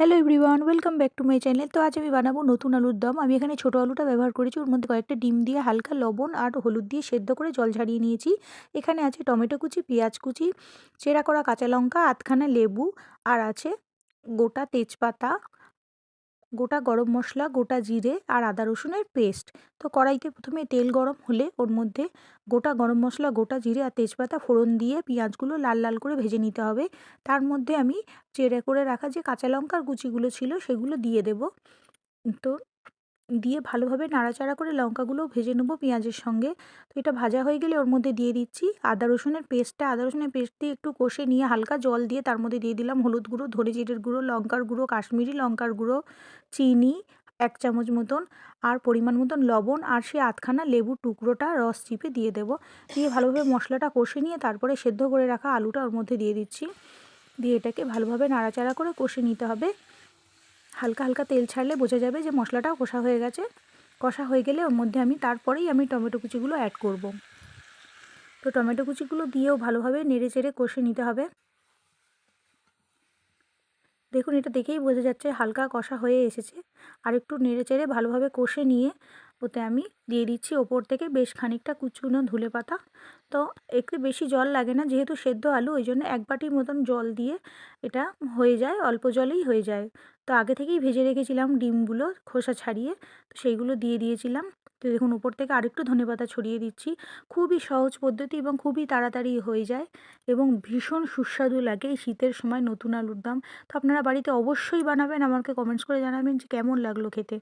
Hello everyone welcome back to my channel তো আজ আমি বানাবো নতুন আলুর দম। আমি এখানে ছোটো আলুটা ব্যবহার করেছি। ওর মধ্যে কয়েকটা ডিম দিয়ে হালকা লবণ আর হলুদ দিয়ে সেদ্ধ করে জল ঝারিয়ে নিয়েছি। এখানে আছে টমেটো কুচি, পেঁয়াজ কুচি, চেরা করা কাঁচা লঙ্কা, আধখানা লেবু, আর আছে গোটা তেজপাতা গোটা গরম মশলা, গোটা জিরে আর আদা রসুনের পেস্ট। তো কড়াইতে প্রথমে তেল গরম হলে ওর মধ্যে গোটা গরম মশলা, গোটা জিরে আর তেজপাতা ফোড়ন দিয়ে পেঁয়াজগুলো লাল লাল করে ভেজে নিতে হবে। তার মধ্যে আমি চেড়ে করে রাখা যে কাঁচা লঙ্কার কুচিগুলো ছিল সেগুলো দিয়ে দেব। তো দিয়ে ভালোভাবে নাড়াচাড়া করে লঙ্কাগুলো ভেজে নেব পেঁয়াজের সঙ্গে। তো এটা ভাজা হয়ে গেলে ওর মধ্যে দিয়ে দিচ্ছি আদা রসুনের পেস্টটা। আদা রসুনের পেস্ট দিয়ে একটু কষে নিয়ে হালকা জল দিয়ে তার মধ্যে দিয়ে দিলাম হলুদ গুঁড়ো, ধনে জিরের গুঁড়ো, লঙ্কার গুঁড়ো, কাশ্মীরি লঙ্কার গুঁড়ো, চিনি এক চামচ মতন, আর পরিমাণ মতন লবণ, আর সে আধখানা লেবুর টুকরোটা রস চিপে দিয়ে দেবো। দিয়ে ভালোভাবে মশলাটা কষে নিয়ে তারপরে সেদ্ধ করে রাখা আলুটা ওর মধ্যে দিয়ে দিচ্ছি। দিয়ে এটাকে ভালোভাবে নাড়াচাড়া করে কষে নিতে হবে। হালকা হালকা তেল ছাড়লে বোঝা যাবে যে মশলাটাও কষা হয়ে গেছে। কষা হয়ে গেলে ওর মধ্যে আমি তারপরেই আমি টমেটো কুচিগুলো অ্যাড করব। তো টমেটো কুচিগুলো দিয়েও ভালোভাবে নেড়ে চেড়ে কষে নিতে হবে। দেখুন, এটা দেখেই বোঝা যাচ্ছে হালকা কষা হয়ে এসেছে। আর একটু নেড়ে চেড়ে ভালোভাবে কষে নিয়ে ওতে আমি দিয়ে দিচ্ছি। ওপর থেকে বেশ খানিকটা কুচুনো ধুলে পাতা তো একটু বেশি জল লাগে না, যেহেতু সেদ্ধ আলু, ওই জন্য এক বাটির মতন জল দিয়ে এটা হয়ে যায়, অল্প জলেই হয়ে যায়। তো আগে থেকেই ভেজে রেখেছিলাম ডিমগুলো খোসা ছাড়িয়ে, তো সেইগুলো দিয়ে দিয়েছিলাম। তো দেখুন উপর থেকে আরেকটু ধনেপাতা ছড়িয়ে দিচ্ছি। খুবই সহজ পদ্ধতি এবং খুবই তাড়াতাড়ি হয়ে যায় এবং ভীষণ সুস্বাদু লাগে এই শীতের সময় নতুন আলুর দাম। তো আপনারা বাড়িতে অবশ্যই বানাবেন, আমাকে কমেন্টস করে জানাবেন যে কেমন লাগল খেতে।